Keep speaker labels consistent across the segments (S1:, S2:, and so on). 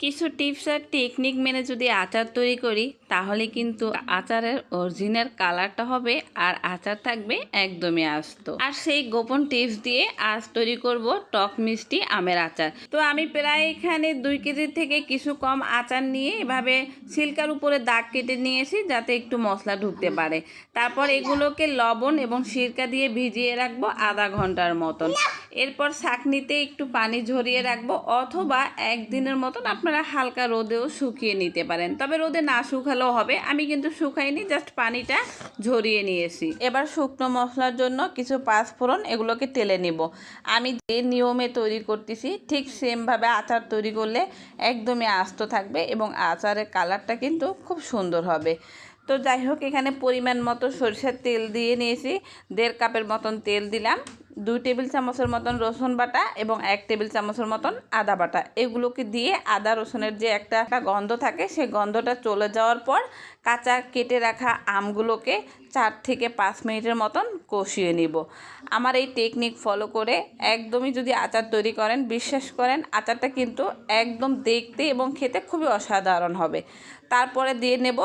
S1: কিছু টিপস আর টেকনিক মেনে যদি আচার তৈরি করি, তাহলে কিন্তু আচারের অরিজিনাল কালারটা হবে আর আচার থাকবে একদমই আস্ত। আর সেই গোপন টিপস দিয়ে আজ তৈরি করব টক মিষ্টি আমের আচার। তো আমি প্রায় এখানে দুই কেজি থেকে কিছু কম আচার নিয়ে এভাবে সিল্কার উপরে দাগ কেটে নিয়েছি যাতে একটু মশলা ঢুকতে পারে। তারপর এগুলোকে লবণ এবং সিরকা দিয়ে ভিজিয়ে রাখব আধা ঘণ্টার মতন। এরপর ছাঁকনিতে একটু পানি ঝরিয়ে রাখব অথবা একদিনের মতন আপনারা হালকা রোদেও শুকিয়ে নিতে পারেন। তবে রোদে না শুকালেও হবে। আমি কিন্তু শুকাইনি, জাস্ট পানিটা ঝরিয়ে নিয়েছি। এবার শুকনো মশলার জন্য কিছু পাঁচফোড়ন এগুলোকে তেলে নিব। আমি যে নিয়মে তৈরি করতেছি, ঠিক সেমভাবে আচার তৈরি করলে একদমই আস্ত থাকবে এবং আচারের কালারটা কিন্তু খুব সুন্দর হবে। তো যাই হোক, এখানে পরিমাণ মতো সরিষার তেল দিয়ে নিয়েছি। দেড় কাপের মতন তেল দিলাম, দুই টেবিল চামচের মতন রসুন বাটা এবং এক টেবিল চামচের মতন আদা বাটা। এগুলোকে দিয়ে আদা রসুনের যে একটা একটা গন্ধ থাকে সেই গন্ধটা চলে যাওয়ার পর কাঁচা কেটে রাখা আমগুলোকে চার থেকে পাঁচ মিনিটের মতন কষিয়ে নিব। আমার এই টেকনিক ফলো করে একদমই যদি আচার তৈরি করেন, বিশ্বাস করেন, আচারটা কিন্তু একদম দেখতে এবং খেতে খুবই অসাধারণ হবে। তারপরে দিয়ে নেব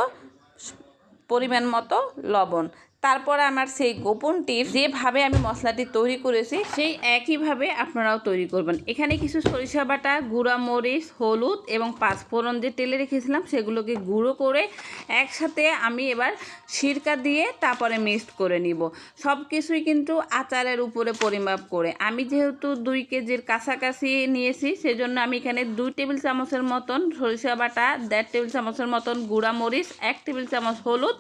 S1: পরিমাণ মতো লবণ। তারপরে আমার সেই গোপন টিপস, যেভাবে আমি মশলাটি তৈরি করেছি, সেই একইভাবে আপনারাও তৈরি করবেন। এখানে কিছু সরিষা বাটা, গুঁড়া মরিচ, হলুদ এবং পাঁচফোড়ন যে তেলে রেখেছিলাম, সেগুলোকে গুঁড়ো করে একসাথে আমি এবার সিরকা দিয়ে তারপরে মিক্সড করে নিব। সব কিছুই কিন্তু আচারের উপরে পরিমাপ করে। আমি যেহেতু দুই কেজির কাছাকাছি নিয়েছি, সেজন্য আমি এখানে দুই টেবিল চামচের মতন সরিষা বাটা, দেড় টেবিল চামচের মতন গুঁড়া মরিচ, এক টেবিল চামচ হলুদ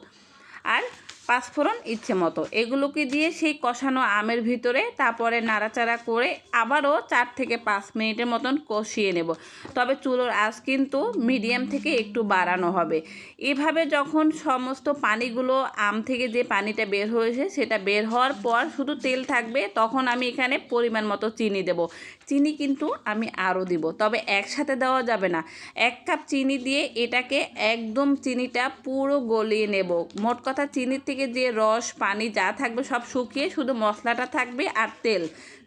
S1: আর পাঁচফোড়ন ইচ্ছে মতো। এগুলোকে দিয়ে সেই কষানো আমের ভিতরে তারপরে নাড়াচাড়া করে আবারও চার থেকে পাঁচ মিনিটের মতন কষিয়ে নেব। তবে চুলোর আঁচ কিন্তু মিডিয়াম থেকে একটু বাড়ানো হবে। এভাবে যখন সমস্ত পানিগুলো আম থেকে যে পানিটা বের হয়েছে সেটা বের হওয়ার পর শুধু তেল থাকবে, তখন আমি এখানে পরিমাণ মতো চিনি দেব। চিনি কিন্তু আমি আরও দিব, তবে একসাথে দেওয়া যাবে না। এক কাপ চিনি দিয়ে এটাকে একদম চিনিটা পুরো গলিয়ে নেব। মোট কথা চিনির থেকে যে রস, পানি যা থাকবে সব শুকিয়ে শুধু মশলাটা থাকবে আর তেল।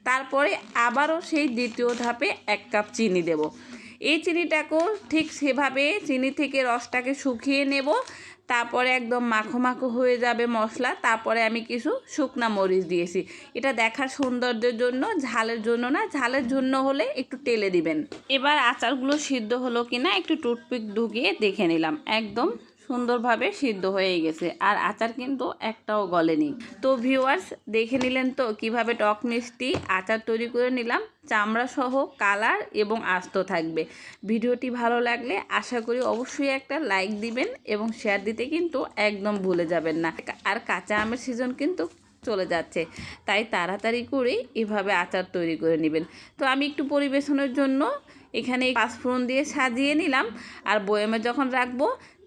S1: তারপরে আবারও সেই দ্বিতীয় ধাপে এক কাপ চিনি দেব। এই চিনিটাকেও ঠিক সেভাবে চিনি থেকে রসটাকে শুকিয়ে নেব। তারপরে একদম মাখো মাখো হয়ে যাবে মশলা। তারপরে আমি কিছু শুকনা মরিচ দিয়েছি। এটা দেখার সৌন্দর্যের জন্য, ঝালের জন্য না, ঝালের জন্য হলে একটু তেলে দিবেন। এবার আচারগুলো সিদ্ধ হলো কিনা একটু টুথপিক ঢুকিয়ে দেখে নিলাম। একদম সুন্দরভাবে সিদ্ধ হয়ে গেছে আর আচার কিন্তু একটাও গলেনি। তো ভিউয়ার্স দেখে নিলেন তো কীভাবে টক মিষ্টি আচার তৈরি করে নিলাম। চামড়া সহ কালার এবং আস্ত থাকবে। ভিডিওটি ভালো লাগলে আশা করি অবশ্যই একটা লাইক দিবেন এবং শেয়ার দিতে কিন্তু একদম ভুলে যাবেন না। আর কাঁচা আমের সিজন কিন্তু চলে যাচ্ছে। তাই তাড়াতাড়ি করে এভাবে আচার তৈরি করে নেবেন। তো আমি একটু পরিবেশনের জন্য এখানে পাঁচফোড়ন দিয়ে সাজিয়ে নিলাম। আর বয়ামে যখন রাখব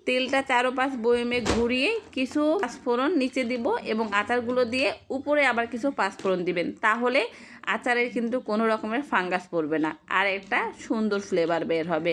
S1: তেলটা চারোপাশ বয়মে ঘুরিয়ে কিছু পাঁচফোড়ন নিচে দিব এবং আচারগুলো দিয়ে উপরে আবার কিছু পাঁচফোড়ন দিবেন। তাহলে আচারের কিন্তু কোনো রকমের ফাঙ্গাস পড়বে না। আর একটা সুন্দর ফ্লেভার বের হবে।